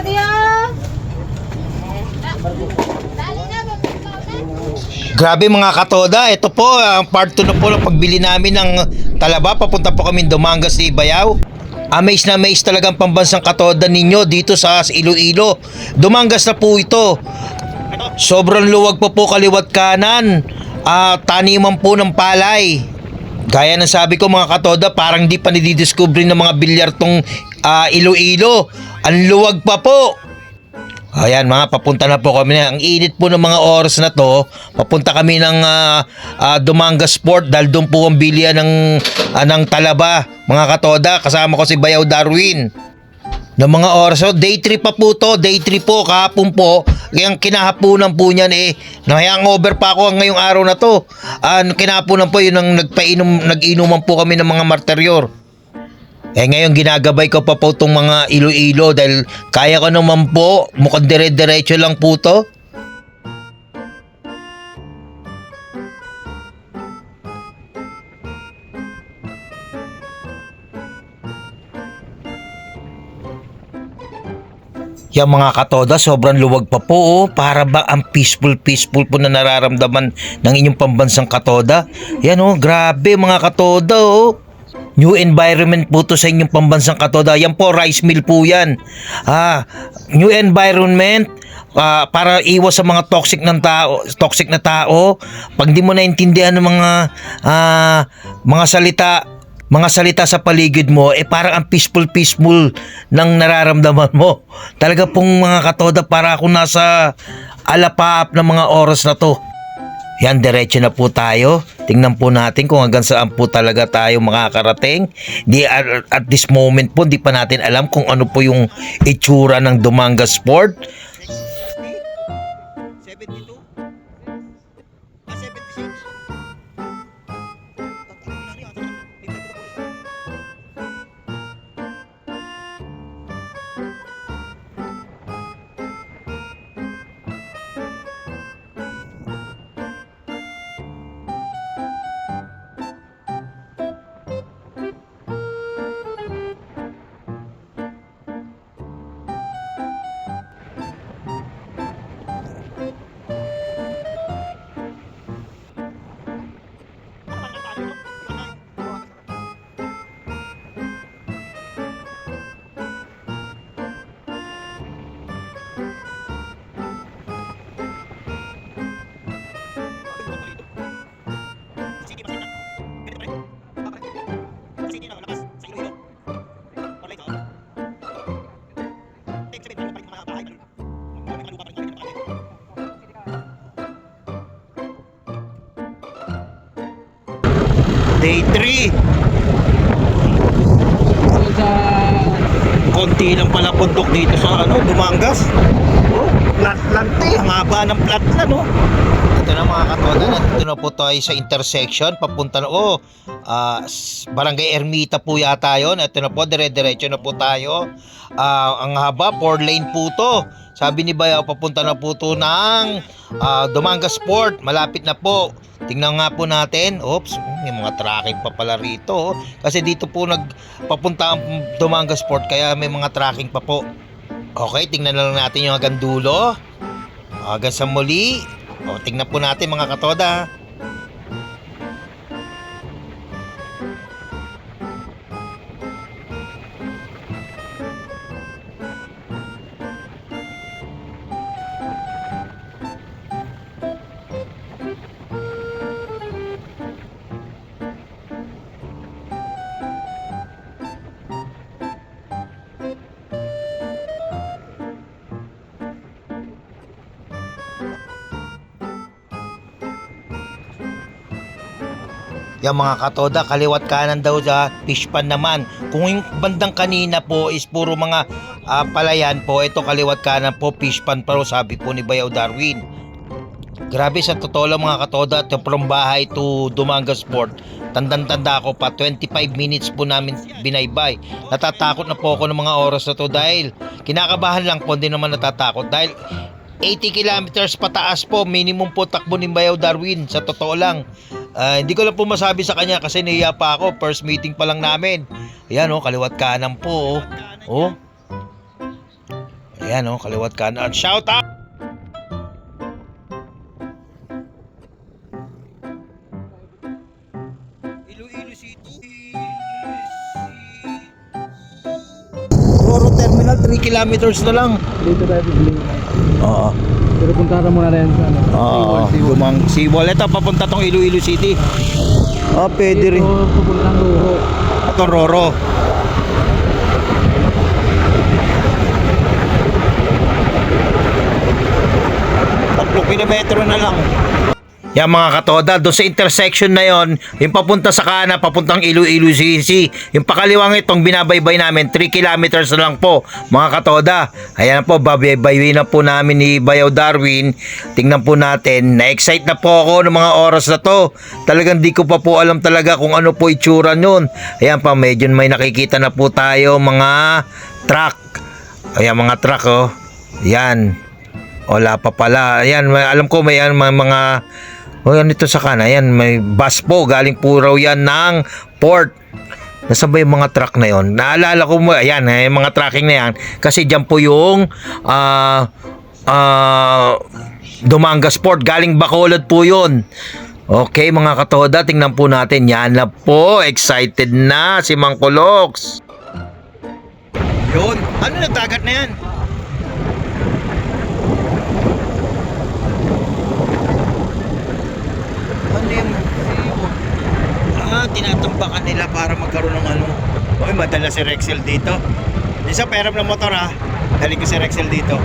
Ah! Grabe mga katoda, ito po ang part 2 na po ng pagbili namin ng talaba. Papunta po kami Dumangas Ibayaw. Amaze na amaze talagang pambansang katoda ninyo dito sa Iloilo. Dumangas na po ito. Sobrang luwag po po kaliwat kanan. Ah, taniman po ng palay. Gaya ng sabi ko mga katoda, parang di pa nididiscover ng mga bilyar tong ah, Iloilo. Ang luwag pa po. Ayan mga papunta na po kami na. Ang init po ng mga oras na to. Papunta kami ng ah, ah, Dumangas Sport dahil doon po ang bilya ng, ah, ng talaba. Mga katoda, kasama ko si Bayaw Darwin. Ng mga oras, so day 3 pa po to, day 3 po, kahapon po. Kaya ang kinahapunan po niyan eh, over pa ako ngayong araw na to. Ah, kinahapunan po yun ang nagpainom, nag-inuman po kami ng mga martiryor. Eh ngayon ginagabay ko pa po itong mga ilo-ilo dahil kaya ko naman po, mukhang dire-diretso lang po to. Yung mga katoda, sobrang luwag pa po oh. Para ba ang peaceful, peaceful po na nararamdaman ng inyong pambansang katoda? Yan oh, grabe mga katoda oh. New environment po to sa inyong pambansang katoda. Yan po, rice mill po yan. Ah, new environment ah, para iwas sa mga toxic ng tao, toxic na tao. Pag di mo naintindihan ng mga ah, mga salita, mga salita sa paligid mo, eh parang ang peaceful peaceful ng nararamdaman mo. Talaga pong mga katoda para ako nasa alapap ng mga oras na to. Yan, diretso na po tayo. Tingnan po natin kung hanggang saan po talaga tayo makakarating. Di, at, at this moment po, di pa natin alam kung ano po yung itsura ng Dumanga Sport. 72? 76? Day 3. Konti lang pala puntok dito sa ano, Dumangas. Oh, plat-plat eh. Ang haba ng plat na, no? Ito na mga katoda, nandito na po tayo sa intersection. Papunta na, oh, s- Barangay Ermita po yata yun. Ito na po, dire-diretso na po tayo. Ah, ang haba, 4 lane po to. Sabi ni Bayaw, papunta na po to ng ah, Dumanga Sport. Malapit na po. Tingnan nga po natin. Oops, may mga tracking pa pala rito. oh. Kasi dito po nagpapunta ang Dumanga Sport kaya may mga tracking pa po. Okay, tingnan na lang natin yung hanggang dulo. Hanggang sa muli. O, tingnan po natin mga katoda. Yung mga katoda, kaliwat kanan daw sa fish pan naman. Kung yung bandang kanina po is puro mga ah, palayan po, ito kaliwat kanan po fish pan pero sabi po ni Bayaw Darwin. Grabe sa totoo lang mga katoda, to from bahay to Dumanga Sport. Tandang-tanda ko pa, 25 minutes po namin binaybay. Natatakot na po ako ng mga oras na to dahil kinakabahan lang po, hindi naman natatakot. Dahil 80 kilometers pataas po, minimum po takbo ni Bayaw Darwin, sa totoo lang. Ah, hindi ko lang po masabi sa kanya kasi nahiya pa ako, first meeting pa lang namin. Ayan oh, kaliwat kanan po oh. Oh. Ayan oh, kaliwat kanan. Shout out! Iloilo City. Roro Terminal, 3 kilometers na lang. Dito tayo bibili. Oo. Pero punta ka muna rin sa ano. Oo. Dumang Seawall. Ito, papunta tong Iloilo City. Ah, pwede rin. Dito, pupuntang Roro. Ito, Roro. Tatlong kilometro na lang. Yan mga katoda, doon sa intersection na yon, yung papunta sa kanan, papuntang Iloilo City. Yung pakaliwang itong binabaybay namin, 3 kilometers na lang po, mga katoda. Ayan po, babaybayin na po namin ni Bayaw Darwin. Tingnan po natin, na-excite na po ako ng mga oras na to. Talagang di ko pa po alam talaga kung ano po itsura nun. Ayan pa, medyo may nakikita na po tayo mga truck. Ayan mga truck oh. Yan. Wala pa pala. Ayan, may, alam ko may mga, mga o yan ito sa kana, yan may bus po, galing po raw yan ng port. Nasaan ba yung mga truck na yon? Naalala ko mo, ayan, eh, mga tracking na yan. Kasi dyan po yung ah ah Dumangas Port, galing Bacolod po yun. Okay mga katoda, tingnan po natin. Yan na po, excited na si Mang Kulox. Yun, ano na dagat na yan? Yung Ah, tinatambakan nila para magkaroon ng ano. Uy, madala si Rexel dito. Isa perap ng motor ha. Dali ko si Rexel dito.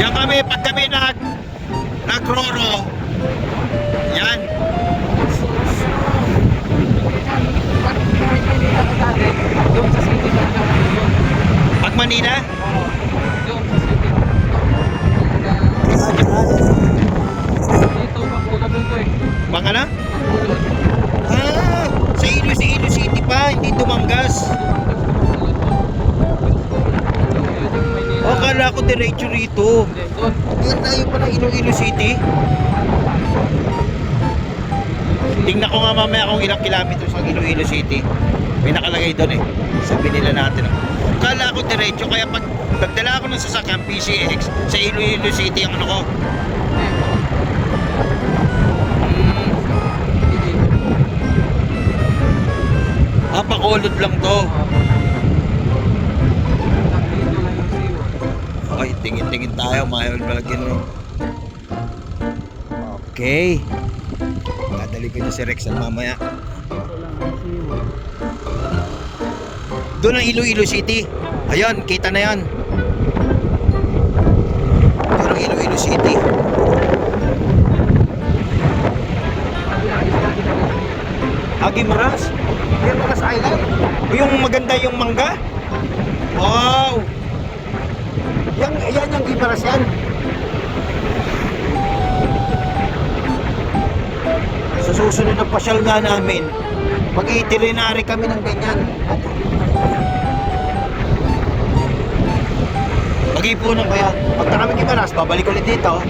Yan kami, pag kami nag nagroro, yan, Yung sa city na yun. pag Manila, Yung sa city. Dito, pagpulad dito eh. Mga na? Pagpulad. Ah, sa Ilo, sa Ilo City pa, hindi Dumangas. O, oh, kala ko diretso rito. Yan tayo pa ng Iloilo City. Tingnan ko nga mamaya kung ilang kilometers ang Iloilo City. May nakalagay doon eh. Sabi nila natin. Kala ko diretso, kaya pag nagdala ako ng sasakyan PCX sa Iloilo City ang ano ko. Hmm, ah, lang to. Okay, tingin-tingin tayo. Mayroon palagyan mo. Okay. Dadali ko niya si Rexel mamaya. Doon ang Iloilo City. Ayun, kita na yan. Doon ang Iloilo City. Agimaras? Agimaras Island? Yung maganda yung mangga? Wow! Yan, yan yung Gimaras yan. Sa susunod na pasyal nga namin, mag-itinerary kami ng ganyan. Mag-ipunan kaya. Pagka kami Gimaras, babalik ulit dito.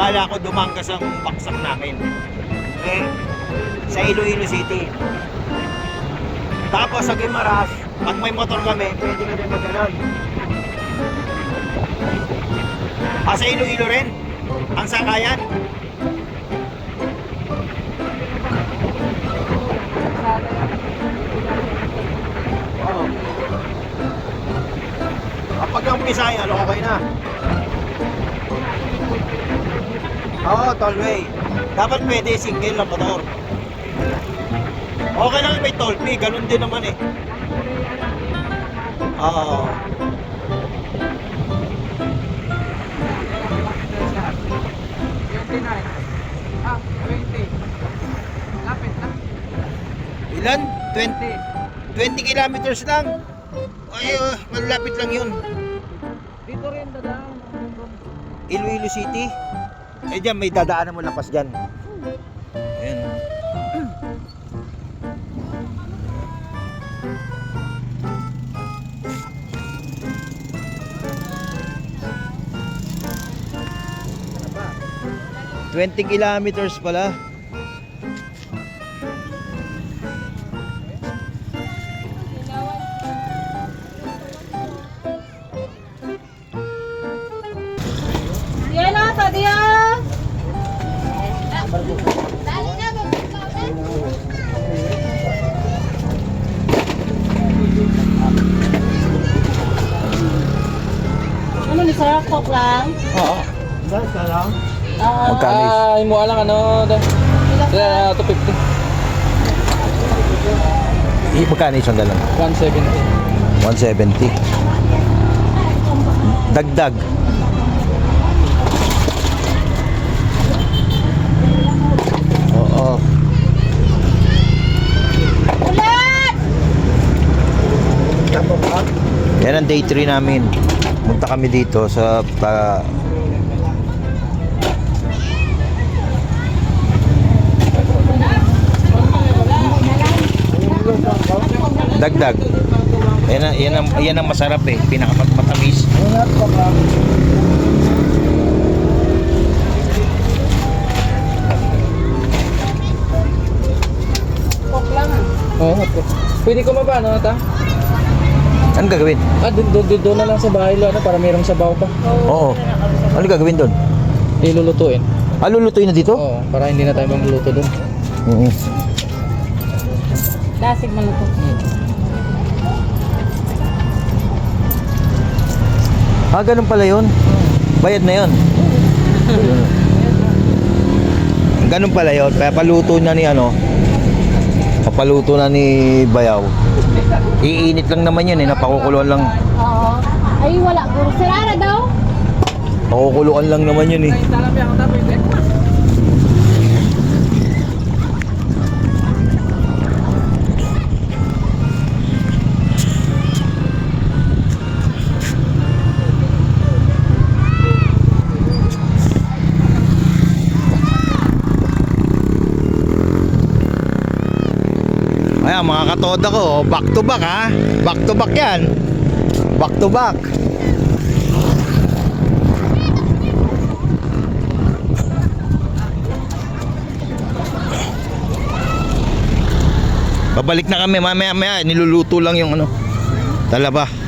Pagkakaintindi ko. Dumanggas ang baksak namin. Eh, sa Iloilo City. Tapos sa Guimaras, pag may motor kami, pwede na din magganon. Ah, sa Iloilo rin? Ang sakayan? tollway. Dapat pwede single ang motor. Okay lang may tollway, ganun din naman eh. Oo. Oh. Ah, 20. Lapit na. Ilan? 20. 20 kilometers lang. Ay, uh, malapit lang yun. Dito rin dadaan. Iloilo City? Eh dyan, may dadaanan mo lapas dyan. Ayan. Twenty kilometers pala. Ano ni Sarah Coke lang? Oo. Basta lang. Oo. Magkano is? Ah, lang ano. Yeah, 250. Eh, magkano isang galon? 170. 170. Dagdag. Yan ang day 3 namin. Punta kami dito sa pa, Dagdag. Yan ang, yan ang, yan ang masarap eh. Pinakamatamis. Oo. Pwede ko maba, ano, Anong gagawin? Ah, doon, doon, doon na lang sa bahay, lo, ano, para mayroong sabaw pa. Oo. Ano gagawin doon? Ilulutuin. Ah, lulutuin na dito? Oo, para hindi na tayo magluluto doon. Oo. Lasig man ito. Ah, ganun pala yun? Bayad na yun? ganun pala yun. Kaya paluto na ni ano, papaluto na ni Bayaw. Iinit lang naman yun eh, napakukuluan lang. Oo. Ay, wala. Puro sirara daw. Pakukuluan lang naman yun eh. Katoda ko, oh, back to back ha. Back to back yan. Back to back. Babalik na kami mamaya maya niluluto lang yung ano talaba.